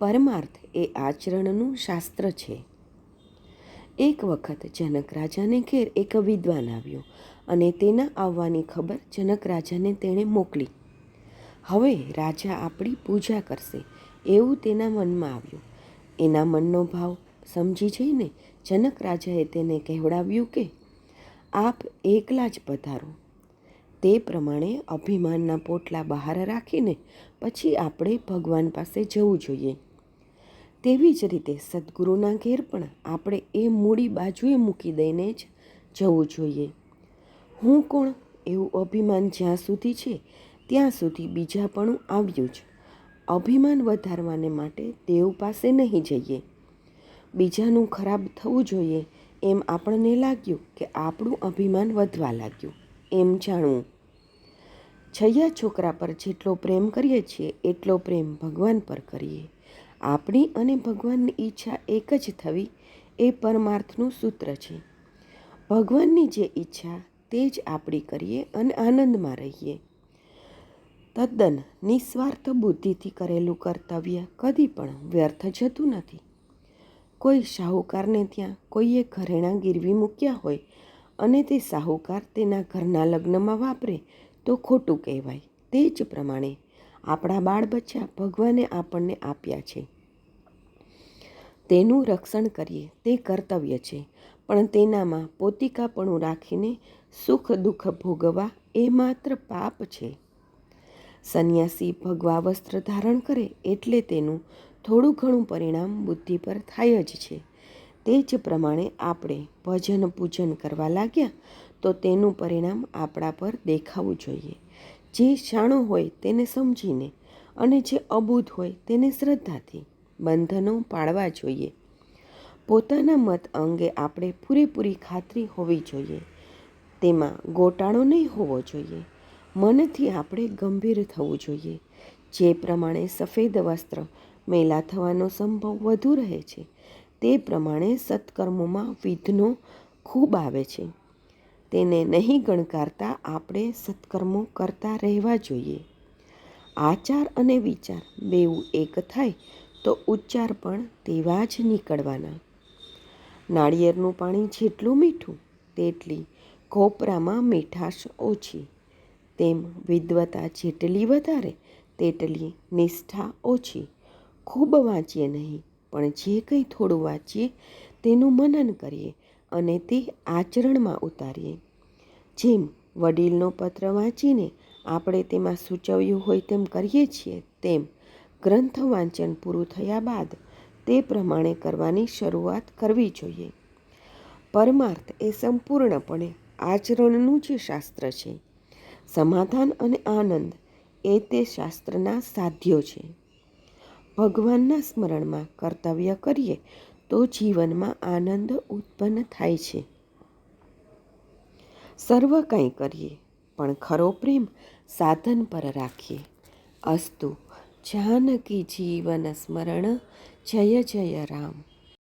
પરમાર્થ એ આચરણનું શાસ્ત્ર છે. એક વખત જનક રાજાને ઘેર એક વિદ્વાન આવ્યો અને તેના આવવાની ખબર જનક રાજાને તેણે મોકલી. હવે રાજા આપણી પૂજા કરશે. એવું તેના મનમાં આવ્યું. એના મનનો ભાવ સમજી જઈને જનક રાજાએ તેને કહેવડાવ્યું કે, આપ એકલા જ પધારો. તે પ્રમાણે અભિમાનના પોટલા બહાર રાખીને પછી આપણે ભગવાન પાસે જવું જોઈએ. તેવી જ રીતે સદગુરુના ઘેર પણ આપણે એ મૂડી બાજુએ મૂકી દઈને જ જવું જોઈએ. હું કોણ એવું અભિમાન જ્યાં સુધી છે, ત્યાં સુધી બીજા પણ આવ્યું જ. અભિમાન વધારવાને માટે દેવ પાસે નહીં જઈએ. બીજાનું ખરાબ થવું જોઈએ એમ આપણને લાગ્યું કે આપણું અભિમાન વધવા લાગ્યું, એમ જાણવું. છૈયા છોકરા પર જેટલો પ્રેમ કરીએ છીએ, એટલો પ્રેમ ભગવાન પર કરીએ. આપણી અને ભગવાનની ઈચ્છા એક જ થવી એ પરમાર્થનું સૂત્ર છે. ભગવાનની જે ઈચ્છા તે જ આપણી કરીએ અને આનંદમાં રહીએ. તદ્દન નિસ્વાર્થ બુદ્ધિથી કરેલું કર્તવ્ય કદી પણ વ્યર્થ જતું નથી. કોઈ શાહુકારને ત્યાં કોઈએ ઘરેણાં ગીરવી મૂક્યા હોય અને તે શાહુકાર તેના ઘરના લગ્નમાં વાપરે તો ખોટું કહેવાય તે જ પ્રમાણે આપણા બાળ બચ્ચા ભગવાને આપણને આપ્યા છે. તેનું રક્ષણ કરીએ, તે કર્તવ્ય છે. પણ તેનામાં પોતિકાપણું રાખીને સુખ દુઃખ ભોગવવા એ માત્ર પાપ છે. સંન્યાસી ભગવા વસ્ત્ર ધારણ કરે એટલે તેનું થોડું ઘણું પરિણામ બુદ્ધિ પર થાય જ છે. તે જ પ્રમાણે આપણે ભજન પૂજન કરવા લાગ્યા તો તેનું પરિણામ આપણા પર દેખાવું જોઈએ. જે શાણો હોય તેને સમજીને અને જે અબૂધ હોય તેને શ્રદ્ધાથી બંધનો પાળવા જોઈએ. પોતાના મત અંગે આપણે પૂરેપૂરી ખાતરી હોવી જોઈએ. તેમાં ગોટાળો નહીં હોવો જોઈએ. મનથી આપણે ગંભીર થવું જોઈએ. જે પ્રમાણે સફેદ વસ્ત્ર મેલા થવાનો સંભવ વધુ રહે છે, તે પ્રમાણે સત્કર્મોમાં વિઘ્નો ખૂબ આવે છે. તેને નહીં ગણકારતા આપણે સત્કર્મો કરતા રહેવા જોઈએ. આચાર અને વિચાર બેવું એક થાય તો ઉચ્ચાર પણ તેવા જ નીકળવાના. નાળિયેરનું પાણી જેટલું મીઠું, તેટલી કોપરામાં મીઠાશ ઓછી. તેમ વિદ્વતા જેટલી વધારે, તેટલી નિષ્ઠા ઓછી. ખૂબ વાંચીએ નહીં, પણ જે કંઈ થોડું વાંચીએ તેનું મનન કરીએ. અને તે આચરણમાં ઉતારીએ. જેમ વડીલનો પત્ર વાંચીને આપણે તેમાં સૂચવ્યું હોય તેમ કરીએ છીએ, તેમ ગ્રંથ વાંચન પૂરું થયા બાદ તે પ્રમાણે કરવાની શરૂઆત કરવી જોઈએ. પરમાર્થ એ સંપૂર્ણપણે આચરણનું જે શાસ્ત્ર છે. સમાધાન અને આનંદ એ તે શાસ્ત્રના સાધ્યો છે. ભગવાનના સ્મરણમાં કર્તવ્ય કરીએ તો જીવનમાં આનંદ ઉત્પન્ન થાય છે. સર્વ કંઈ કરીએ, પણ ખરો પ્રેમ સાધન પર રાખીએ. અસ્તુ, જાનકી જીવન સ્મરણ, જય જય રામ.